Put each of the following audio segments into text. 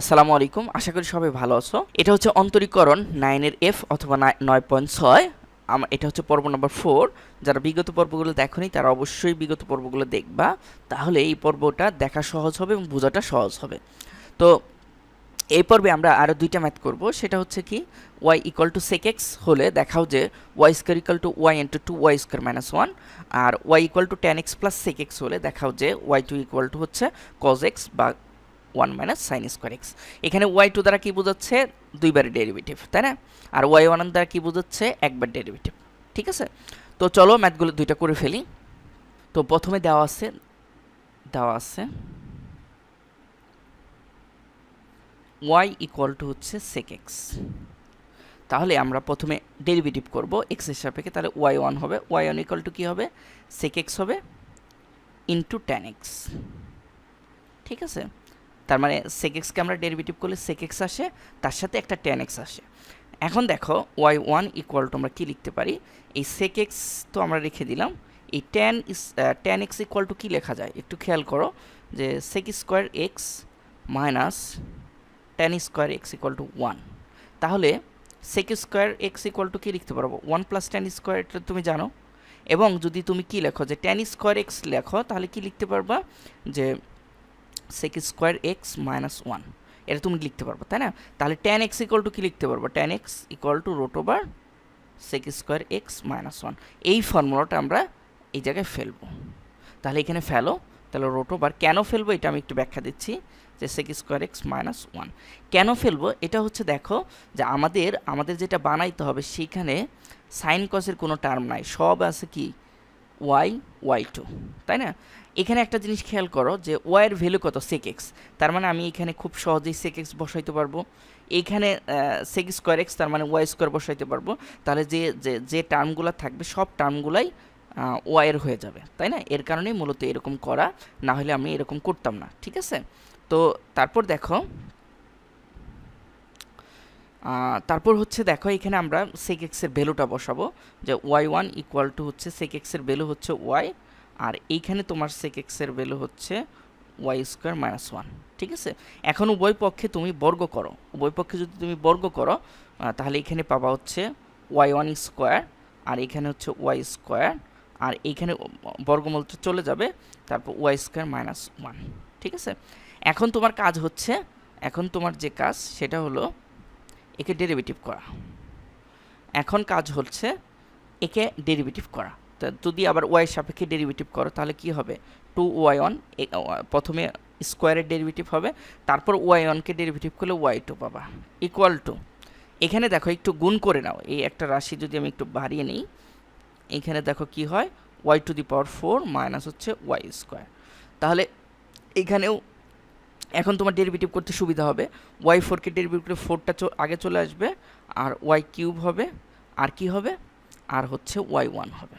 আসসালামু আলাইকুম, আশা করি সবাই ভালো আছো। এটা হচ্ছে অন্তরীকরণ নাইনের এফ অথবা নয় পয়েন্ট ছয়। এটা হচ্ছে পর্ব নম্বর ফোর। যারা বিগত পর্বগুলো দেখোনি, তারা অবশ্যই বিগত পর্বগুলো দেখবা। তাহলে এই পর্বটা দেখা সহজ হবে এবং বোঝাটা সহজ হবে। তো এই পর্বে আমরা আরও দুইটা ম্যাথ করব। সেটা হচ্ছে কি Y equal to sec X হলে দেখাও যে Y square equal to Y into two Y square minus one R Y equal to tan X plus sec X হলে দেখাও যে ওয়াই টু ইকুয়াল টু হচ্ছে কজ এক্স বা one minus sine square X এখানে Y two দ্বারা কী বোঝাচ্ছে? দুইবার ডেরিভেটিভ তাই না? আর ওয়াই ওয়ান দ্বারা কী বোঝাচ্ছে? একবার ডেরিভেটিভ ঠিক আছে? তো চলো ম্যাথগুলো দুইটা করে ফেলি। তো প্রথমে দেওয়া আছে দেওয়া আছে ওয়াই ইকুয়াল টু হচ্ছে সেক এক্স তাহলে আমরা প্রথমে ডেরিভেটিভ করব এক্সের সাপেক্ষে, তাহলে ওয়াই ওয়ান হবে। ওয়াই ওয়ান ইকুয়াল টু কী হবে? সেক এক্স হবে ইন্টু টেন এক্স ঠিক আছে? তার মানে সেক এক্সকে আমরা ডেরিভেটিভ করলে সেক এক্স আসে, তার সাথে একটা টেন এক্স আসে। এখন দেখো ওয়াই ওয়ান ইকুয়াল টু আমরা কী লিখতে পারি? এই সেক এক্স তো আমরা রেখে দিলাম, এই tan is tan X equal to কী লেখা যায়? একটু খেয়াল করো যে sec square X minus tan square X equal to one তাহলে sec square X equal to কী লিখতে পারব? ওয়ান প্লাস টেন স্কোয়ার এটা তুমি জানো? এবং যদি তুমি কী লেখো, যে টেন স্কোয়ার এক্স লেখো, তাহলে কী লিখতে পারবা? যে sec square X minus one এটা তুমি লিখতে পারব, তাই না? তাহলে টেন এক্স ইকুয়াল টু কী লিখতে পারব? Tan X equal to root over sec square X minus one এই ফর্মুলাটা আমরা এই জায়গায় ফেলব। তাহলে এখানে ফেলো, তাহলে রোট ওভার কেন ফেলব? এটা আমি একটু ব্যাখ্যা দিচ্ছি যে sec square X minus one কেন ফেলব? এটা হচ্ছে দেখো যে আমাদের আমাদের যেটা বানাইতে হবে সেইখানে সাইন কসের কোনো টার্ম নাই। সব আছে কি? ওয়াই ওয়াই টু তাই না? এখানে একটা জিনিস খেয়াল করো যে ওয়াইয়ের ভ্যালু কত? সেক এক্স তার মানে আমি এখানে খুব সহজেই সেক এক্স বসাইতে পারব। এইখানে সেক স্কোয়ার এক্স তার মানে ওয়াই স্কোয়ার বসাইতে পারব। তাহলে যে যে যে টার্মগুলো থাকবে, সব টার্মগুলাই ওয়াইয়ের হয়ে যাবে, তাই না? এর কারণেই মূলত এরকম করা, না হলে আমি এরকম করতাম না, ঠিক আছে? তো তারপর দেখো তারপর হচ্ছে দেখো, এখানে আমরা সেক এক্সের ভ্যালুটা বসাবো, যে ওয়াই ওয়ান ইকুয়াল টু হচ্ছে সেক এক্সের ভ্যালু হচ্ছে ওয়াই আর এইখানে তোমার সেক এক্সের ভ্যালু হচ্ছে ওয়াই স্কোয়ার মাইনাস ওয়ান ঠিক আছে? এখন উভয় পক্ষে তুমি বর্গ করো, উভয় পক্ষে যদি তুমি বর্গ করো তাহলে এখানে পাবা হচ্ছে ওয়াই ওয়ান স্কোয়ার আর এখানে হচ্ছে ওয়াই স্কোয়ার আর এইখানে বর্গমূলটা চলে যাবে, তারপর ওয়াই স্কোয়ার মাইনাস ওয়ান ঠিক আছে? এখন তোমার কাজ হচ্ছে, এখন তোমার যে কাজ, সেটা হলো একে ডেরিভেটিভ করা। এখন কাজ হচ্ছে একে ডেরিভেটিভ করা। তা যদি আবার ওয়াই সাপেক্ষে ডেরিভেটিভ করো, তাহলে কি হবে? টু ওয়াই ওয়ান প্রথমে স্কোয়ারের ডেরিভেটিভ হবে, তারপর ওয়াই ওয়ানকে ডেরিভেটিভ করলে ওয়াই টু পাবা। ইকুয়াল টু এখানে দেখো একটু গুণ করে নাও, এই একটা রাশি যদি আমি একটু বাড়িয়ে নিই, এখানে দেখো কি হয়? Y to the power four minus হচ্ছে ওয়াই স্কোয়ার তাহলে এখানেও এখন তোমার ডেরিভেটিভ করতে সুবিধা হবে। ওয়াই ফোরকে ডেরিভেটিভ করে ফোরটা আগে চলে আসবে, আর ওয়াই কিউব হবে, আর কি হবে? আর হচ্ছে ওয়াই ওয়ান হবে।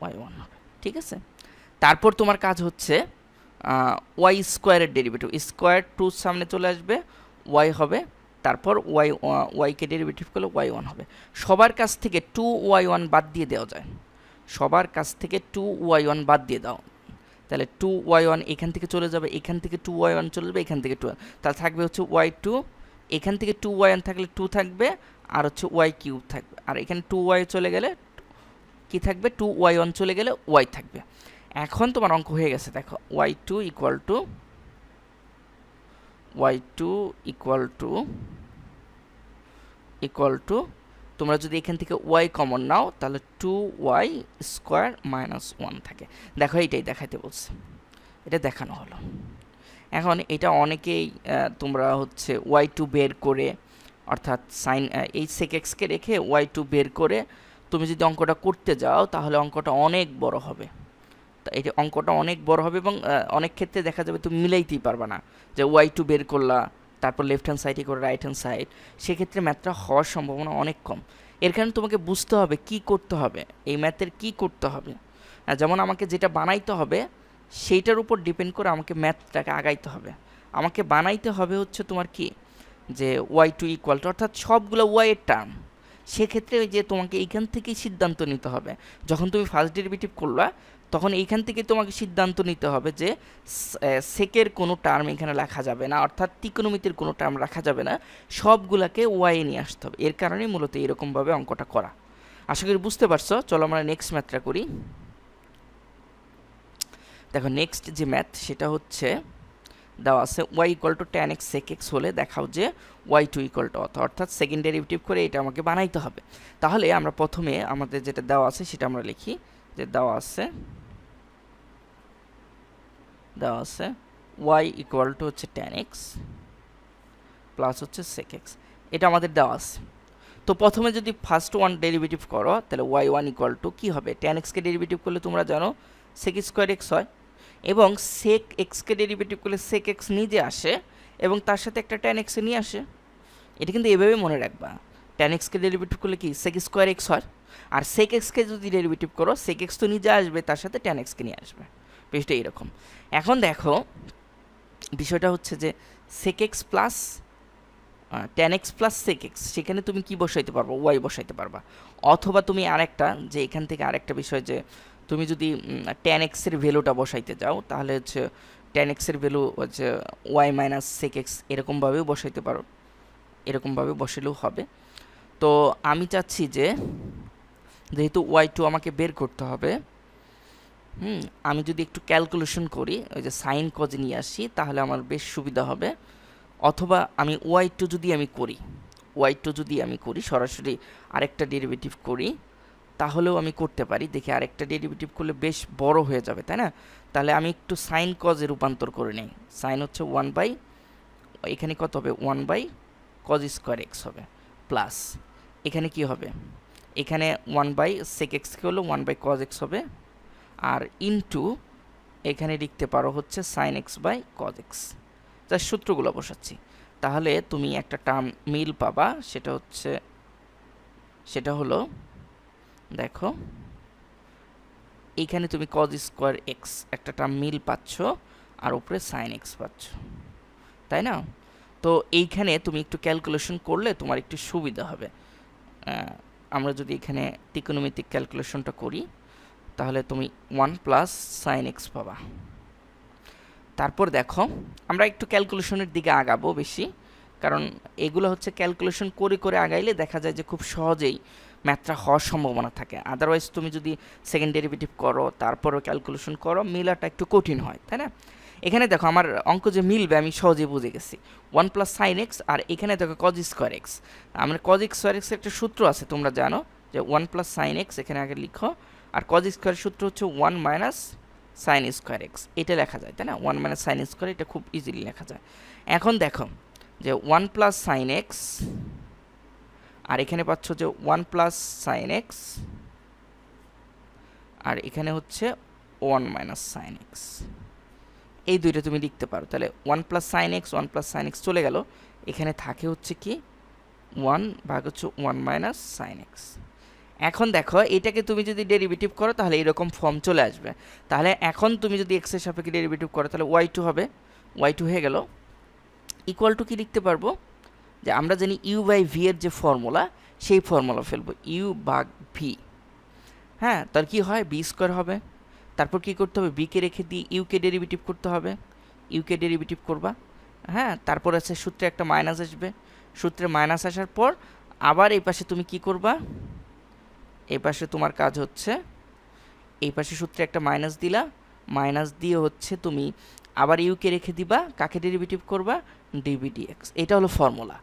ওয়াই ওয়ান হবে, ঠিক আছে? তারপর তোমার কাজ হচ্ছে ওয়াই স্কোয়ারের ডেরিভেটিভ স্কোয়ার টু সামনে চলে আসবে ওয়াই হবে, তারপর ওয়াই ওয়াইকে ডেরিভেটিভ করলে ওয়াই ওয়ান হবে। সবার কাছ থেকে টু ওয়াই ওয়ান বাদ দিয়ে দেওয়া যায়। সবার কাছ থেকে টু ওয়াই ওয়ান বাদ দিয়ে দাও। তাহলে টু ওয়াই ওয়ান এখান থেকে চলে যাবে, এখান থেকে টু ওয়াই ওয়ান চলে যাবে, এখান থেকে টু তাহলে থাকবে হচ্ছে ওয়াই টু এখান থেকে টু ওয়াই ওয়ান থাকলে টু থাকবে, আর হচ্ছে ওয়াই কিউব থাকবে। আর এখানে টু ওয়াই চলে গেলে কি থাকবে? টু ওয়াই ওয়ান চলে গেলে ওয়াই থাকবে। এখন তোমার অঙ্ক হয়ে গেছে, দেখো Y two equal to Y two equal to equal to তোমরা যদি এখান থেকে ওয়াই কমন নাও, তাহলে two Y square minus one থাকে। দেখো, এইটাই দেখাইতে বলছে। এটা দেখানো হলো। এখন এটা অনেকেই তোমরা হচ্ছে ওয়াই টু বের করে, অর্থাৎ সাইন এই সেক এক্সকে রেখে ওয়াই টু বের করে তুমি যদি অঙ্কটা করতে যাও, তাহলে অঙ্কটা অনেক বড় হবে। তা এটা অঙ্কটা অনেক বড় হবে এবং অনেক ক্ষেত্রে দেখা যাবে তুমি মিলাইতেই পারবে না যে ওয়াই টু বের করলা তারপর লেফট হ্যান্ড সাইডে করে রাইট হ্যান্ড সাইড সেক্ষেত্রে ম্যাথটা হওয়ার সম্ভাবনা অনেক কম। এর কারণে তোমাকে বুঝতে হবে কি করতে হবে, এই ম্যাথের কি করতে হবে। যেমন আমাকে যেটা বানাইতে হবে, সেইটার উপর ডিপেন্ড করে আমাকে ম্যাথটাকে আগাইতে হবে। আমাকে বানাইতে হবে হচ্ছে তোমার কি? যে ওয়াই টু ইকুয়াল টু অর্থাৎ সবগুলো ওয়াইয়ের টার্ম সেক্ষেত্রে যে তোমাকে এইখান থেকেই সিদ্ধান্ত নিতে হবে। যখন তুমি ফার্স্ট ডেরিভেটিভ করলা তখন এইখান থেকে তোমাকে সিদ্ধান্ত নিতে হবে যে সেকের কোনো টার্ম এখানে লেখা যাবে না, অর্থাৎ ত্রিকোণমিতির কোনো টার্ম রাখা যাবে না। সবগুলাকে ওয়াইয়ে নিয়ে আসতে হবে। এর কারণেই মূলত এরকমভাবে অঙ্কটা করা। আশা করি বুঝতে পারছ? চলো আমরা নেক্সট ম্যাথটা করি। দেখো নেক্সট যে ম্যাথ সেটা হচ্ছে, দেওয়া আছে Y equal to tan X sec X হলে দেখাও যে ওয়াই টু ইকুয়াল টু অত অর্থাৎ সেকেন্ড ডেরিভেটিভ করে এটা আমাকে বানাইতে হবে। তাহলে আমরা প্রথমে আমাদের যেটা দেওয়া আছে সেটা আমরা লিখি। যে দেওয়া আছে দেওয়া আছে। ওয়াই ইকুয়াল টু হচ্ছে টেন এক্স প্লাস হচ্ছে সেক এক্স এটা আমাদের দেওয়া আছে। তো প্রথমে যদি ফার্স্ট ওয়ান ডেরিভেটিভ করো, তাহলে ওয়াই ওয়ান ইকুয়াল টু কী হবে? টেন এক্সকে ডেরিভেটিভ করলে তোমরা জানো সেক স্কোয়ার এক্স হয়। এবং সেক এক্সকে ডেরিভেটিভ করলে সেক এক্স নিজে আসে এবং তার সাথে একটা টেন এক্সে নিয়ে আসে। এটা কিন্তু এভাবে মনে রাখবা। টেন এক্সকে ডেরিভেটিভ করলে কি? সেক স্কোয়ার এক্স হয়। আর সেক এক্সকে যদি ডেরিভেটিভ করো সেক এক্স তো নিজে আসবে, তার সাথে টেন এক্সকে নিয়ে আসবে। বিষয়টা এইরকম। এখন দেখো, বিষয়টা হচ্ছে যে sec X plus tan X plus sec X সেখানে তুমি কি বসাইতে পারবা? ওয়াই বসাইতে পারবা। অথবা তুমি আরেকটা, যে এখান থেকে আরেকটা বিষয় যে তুমি যদি টেন এক্সের ভ্যালুটা বসাইতে যাও, তাহলে হচ্ছে টেন এক্সের ভ্যালু হচ্ছে ওয়াই মাইনাস সেক এক্স এরকমভাবেও বসাইতে পারো। এরকমভাবে বসালেও হবে। তো আমি চাচ্ছি যে, যেহেতু ওয়াই টু আমাকে বের করতে হবে হুম, আমি যদি একটু ক্যালকুলেশন করি, ওই যে সাইন কজ নিয়ে আসি, তাহলে আমার বেশ সুবিধা হবে। অথবা আমি ওয়াই টু যদি আমি করি ওয়াই টু যদি আমি করি, সরাসরি আরেকটা ডেরিভেটিভ করি, তাহলেও আমি করতে পারি। দেখি আরেকটা ডেরিভেটিভ করলে বেশ বড় হয়ে যাবে, তাই না? তাহলে আমি একটু সাইন কজে রূপান্তর করে নিই। সাইন হচ্ছে ওয়ান বাই এখানে কত হবে? One by cos square X হবে প্লাস এখানে কি হবে? এখানে ওয়ান বাই সেক এক্সকে হলো ওয়ান বাই কজ এক্স হবে। আর ইনটু এখানে লিখতে পারো হচ্ছে sine X by cos X যার সূত্রগুলো বসাচ্ছি। তাহলে তুমি একটা টার্ম মিল পাবা, সেটা হচ্ছে, সেটা হলো, দেখো এইখানে তুমি কজ স্কোয়ার এক্স একটা টার্ম মিল পাচ্ছ আর উপরে সাইন এক্স পাচ্ছ। তাই না? তো এইখানে তুমি একটু ক্যালকুলেশন করলে তোমার একটু সুবিধা হবে। আমরা যদি এখানে ত্রিকোণমিতিক ক্যালকুলেশনটা করি তাহলে তুমি ওয়ান প্লাস সাইন এক্স পাবা। তারপর দেখো, আমরা একটু ক্যালকুলেশনের দিকে আগাবো বেশি, কারণ এগুলো হচ্ছে ক্যালকুলেশন করে করে আগাইলে দেখা যায় যে খুব সহজেই ম্যাথটা হওয়ার সম্ভাবনা থাকে। আদারওয়াইজ তুমি যদি সেকেন্ড ডেরিভেটিভ করো, তারপরও ক্যালকুলেশন করো, মিলাটা একটু কঠিন হয়, তাই না? এখানে দেখো আমার অঙ্ক যে মিলবে আমি সহজে বুঝে গেছি। ওয়ান প্লাস সাইন এক্স আর এখানে দেখো কজ স্কোয়ার এক্স আমার কজ স্কোয়ার এক্স একটা সূত্র আছে, তোমরা জানো, যে ওয়ান প্লাস সাইন এক্স এখানে আগে লিখো আর কজ স্কোয়ার সূত্র হচ্ছে one minus sine square X এটা লেখা যায়, তাই না? ওয়ান মাইনাস সাইন স্কোয়ার এটা খুব ইজিলি লেখা যায়। এখন দেখো যে ওয়ান প্লাস সাইন এক্স আর এখানে পাচ্ছ যে ওয়ান প্লাস সাইন এক্স আর এখানে হচ্ছে ওয়ান মাইনাস সাইন এক্স এই দুইটা তুমি লিখতে পারো। তাহলে one plus sine X one plus sine X চলে গেল। এখানে থাকে হচ্ছে কি ওয়ান ভাগ হচ্ছে ওয়ান মাইনাস সাইন এক্স এখন দেখো, এটাকে তুমি যদি ডেরিভেটিভ করো, তাহলে এরকম ফর্ম চলে আসবে। তাহলে এখন তুমি যদি এক্সের সাপেক্ষে ডেরিভেটিভ করো, তাহলে ওয়াই টু হবে। ওয়াই টু হয়ে গেল। ইকুয়াল টু কি লিখতে পারব? যে আমরা জানি ইউ বাই ভি এর যে ফর্মুলা সেই ফর্মুলা ফেলব। ইউ বাগ ভি হ্যাঁ তার কি হয়? বি স্কোয়ার হবে। তারপর কি করতে হবে? বিকে রেখে দিয়ে ইউকে ডেরিভেটিভ করতে হবে। ইউকে ডেরিভেটিভ করবা। হ্যাঁ তারপর আছে সূত্রে একটা মাইনাস আসবে। সূত্রে মাইনাস আসার পর আবার এই পাশে তুমি কি করবা? এই পাশে তোমার কাজ হচ্ছে। এই পাশে সূত্রে একটা মাইনাস দিলা। মাইনাস দিয়ে হচ্ছে তুমি আবার ইউকে রেখে দিবা, কাকে ডেরিভেটিভ করবা? ডিবিডি এক্স এটা হলো ফর্মুলা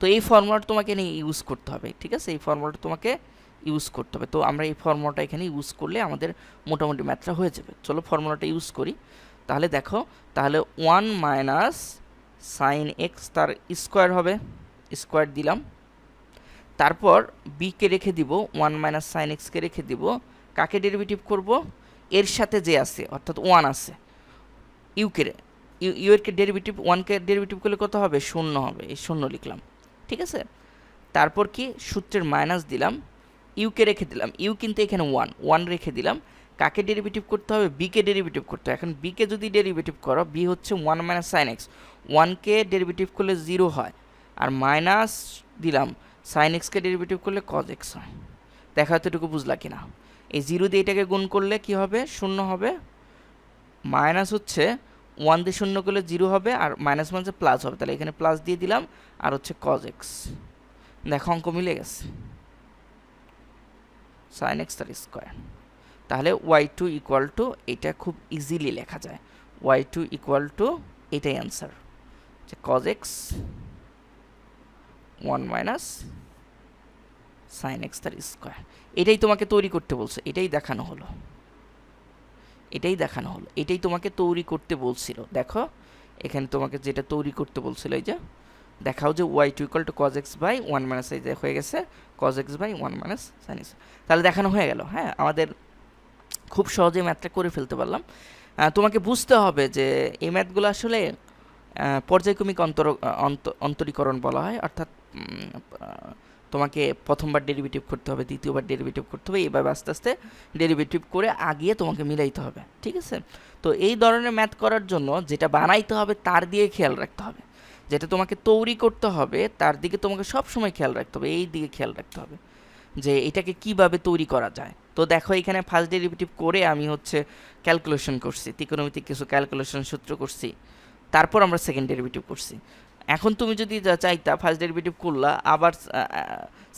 তো এই ফর্মুলাটা তোমাকে নিয়ে ইউজ করতে হবে, ঠিক আছে? এই ফর্মুলাটা তোমাকে ইউজ করতে হবে। তো আমরা এই ফর্মুলাটা এখানে ইউজ করলে আমাদের মোটামুটি ম্যাথটা হয়ে যাবে। চলো ফর্মুলাটা ইউজ করি। তাহলে দেখো, তাহলে ওয়ান মাইনাস সাইন এক্স তার স্কোয়ার হবে। স্কোয়ার দিলাম। তারপর বিকে রেখে দিব ওয়ান মাইনাস সাইন এক্সকে রেখে দিব, কাকে ডেরিভেটিভ করব? এর সাথে যে আছে, অর্থাৎ ওয়ান আছে ইউকে ইউ ইউএরকে ডেরিভেটিভ ওয়ানকে ডেরিভেটিভ করলে কত হবে? শূন্য হবে, এই শূন্য লিখলাম, ঠিক আছে? তারপর কি? সূত্রের মাইনাস দিলাম ইউকে রেখে দিলাম ইউ কিন্তু এখানে ওয়ান ওয়ান রেখে দিলাম, কাকে ডেরিভেটিভ করতে হবে? বিকে ডেরিভেটিভ করতে হবে। এখন বিকে যদি ডেরিভেটিভ করো বি হচ্ছে ওয়ান মাইনাস সাইন এক্স ওয়ানকে ডেরিভেটিভ করলে জিরো হয়, আর মাইনাস দিলাম সাইন এক্সকে ডেরিভেটিভ করলে কজ এক্স হয়। দেখা হয়তো এটুকু বুঝলা কিনা? এই জিরো দিয়ে এটাকে গুণ করলে কি হবে? শূন্য হবে। মাইনাস হচ্ছে ওয়ান দিয়ে শূন্য করলে জিরো হবে আর মাইনাস মানে প্লাস হবে। তাহলে এখানে প্লাস দিয়ে দিলাম আর হচ্ছে কজ এক্স দেখো অঙ্ক মিলে গেছে। সাইন এক্স তার স্কোয়ার তাহলে ওয়াই টু ইকুয়াল টু এটা খুব ইজিলি লেখা যায়। ওয়াই টু ইকুয়াল টু এটাই অ্যান্সার যে cos X one minus sine X তার স্কোয়ার এটাই তোমাকে তৈরি করতে বলছে। এটাই দেখানো হলো। এটাই দেখানো হলো। এটাই তোমাকে তৈরি করতে বলছিল। দেখো, এখানে তোমাকে যেটা তৈরি করতে বলছিল, এই যে, দেখাও যে Y two equal to cos X by one minus এই হয়ে গেছে cos X by one minus sine X তাহলে দেখানো হয়ে গেল হ্যাঁ? আমাদের খুব সহজে ম্যাথটা করে ফেলতে পারলাম। তোমাকে বুঝতে হবে যে এই ম্যাথগুলো আসলে পর্যায়ক্রমিক অন্তর অন্ত- অন্তরীকরণ বলা হয়, অর্থাৎ তোমাকে প্রথমবার ডেরিভেটিভ করতে হবে, দ্বিতীয়বার ডেরিভেটিভ করতে হবে এইভাবে আস্তে আস্তে ডেরিভেটিভ করে আগিয়ে তোমাকে মিলাইতে হবে, ঠিক আছে? তো এই ধরনের ম্যাথ করার জন্য যেটা বানাইতে হবে তার দিয়ে খেয়াল রাখতে হবে, যেটা তোমাকে তৈরি করতে হবে তার দিকে তোমাকে সব সময় খেয়াল রাখতে হবে, এই দিকে খেয়াল রাখতে হবে, যে এটাকে কীভাবে তৈরি করা যায়। তো দেখো এখানে ফার্স্ট ডেরিভেটিভ করে আমি হচ্ছে ক্যালকুলেশন করছি, ত্রিকোণমিতিক কিছু ক্যালকুলেশন সূত্র করছি, তারপর আমরা সেকেন্ড ডেরিভেটিভ করছি। এখন তুমি যদি চাইতা ফার্স্ট ডেরিভেটিভ করলা, আবার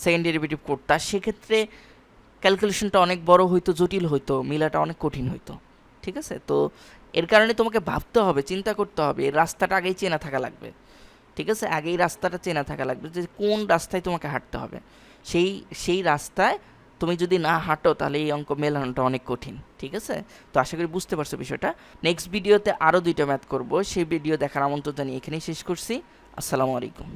সেকেন্ড ডেরিভেটিভ করতা, সেক্ষেত্রে ক্যালকুলেশনটা অনেক বড় হইতো, জটিল হইতো, মিলাটা অনেক কঠিন হইতো, ঠিক আছে? তো এর কারণে তোমাকে ভাবতে হবে, চিন্তা করতে হবে এর রাস্তাটা আগেই চেনা থাকা লাগবে, ঠিক আছে? আগেই রাস্তাটা চেনা থাকা লাগবে, যে কোন রাস্তায় তোমাকে হাঁটতে হবে, সেই সেই রাস্তায় তুমি যদি না হাঁটো, তাহলে এই অঙ্ক মেলানোটা অনেক কঠিন, ঠিক আছে? তো আশা করি বুঝতে পারছ বিষয়টা। নেক্সট ভিডিওতে আরও দুইটা ম্যাথ করব, সেই ভিডিও দেখার আমন্ত্রণ জানিয়ে এখানেই শেষ করছি। আসসালামু আলাইকুম।